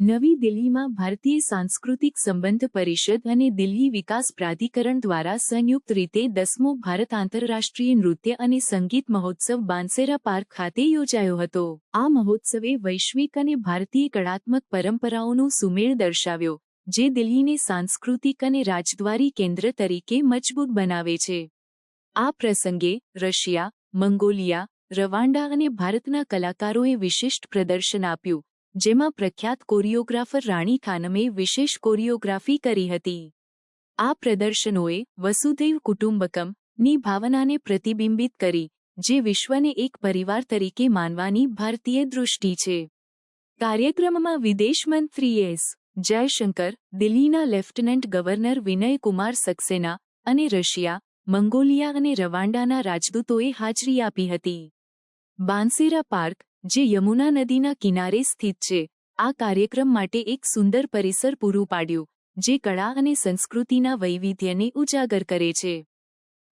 નવી દિલ્હીમાં ભારતીય સાંસ્કૃતિક સંબંધ પરિષદ અને દિલ્હી વિકાસ પ્રાધિકરણ દ્વારા સંયુક્ત રીતે દસમો ભારત આંતરરાષ્ટ્રીય નૃત્ય અને સંગીત મહોત્સવ બાંસેરા પાર્ક ખાતે યોજાયો હતો. આ મહોત્સવે વૈશ્વિક અને ભારતીય કળાત્મક પરંપરાઓનો સુમેળ દર્શાવ્યો, જે દિલ્હીને સાંસ્કૃતિક અને રાજદ્વારી કેન્દ્ર તરીકે મજબૂત બનાવે છે. આ પ્રસંગે રશિયા, મંગોલિયા, રવાંડા અને ભારતના કલાકારોએ વિશિષ્ટ પ્રદર્શન આપ્યું. જેમાં પ્રખ્યાત કોરિયોગ્રાફર રાણી ખાનમે વિશેષ કોરિયોગ્રાફી કરી હતી. આ પ્રદર્શનોએ વસુધૈવ કુટુંબકમની ભાવનાને પ્રતિબિંબિત કરી, જે વિશ્વને એક પરિવાર તરીકે માનવાની ભારતીય દૃષ્ટિ છે. કાર્યક્રમમાં વિદેશ મંત્રી એસ. જયશંકર, દિલ્હીના લેફ્ટનન્ટ ગવર્નર વિનય કુમાર સક્સેના અને રશિયા, મંગોલિયા અને રવાંડાના રાજદૂતોએ હાજરી આપી હતી. બાંસેરા પાર્ક જે યમુના નદીના કિનારે સ્થિત છે. આ કાર્યક્રમ માટે એક સુંદર પરિસર પૂરું પાડ્યું, જે કળા અને સંસ્કૃતિના વૈવિધ્યને ઉજાગર કરે છે.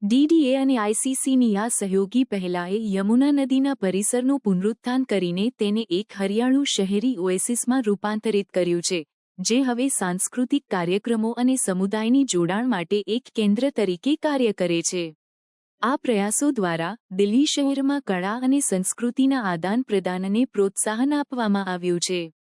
ડીડીએ અને આઈસીસીની આ સહયોગી પહેલાએ યમુના નદીના પરિસરનું પુનરુત્થાન કરીને તેને એક હરિયાણું શહેરી ઓએસિસમાં રૂપાંતરિત કર્યું છે, જે હવે સાંસ્કૃતિક કાર્યક્રમો અને સમુદાયની જોડાણ માટે એક કેન્દ્ર તરીકે કાર્ય કરે છે. આ પ્રયાસો દ્વારા દિલ્હી શહેરમાં કળા અને સંસ્કૃતિના આદાન પ્રદાનને પ્રોત્સાહન આપવામાં આવ્યું છે.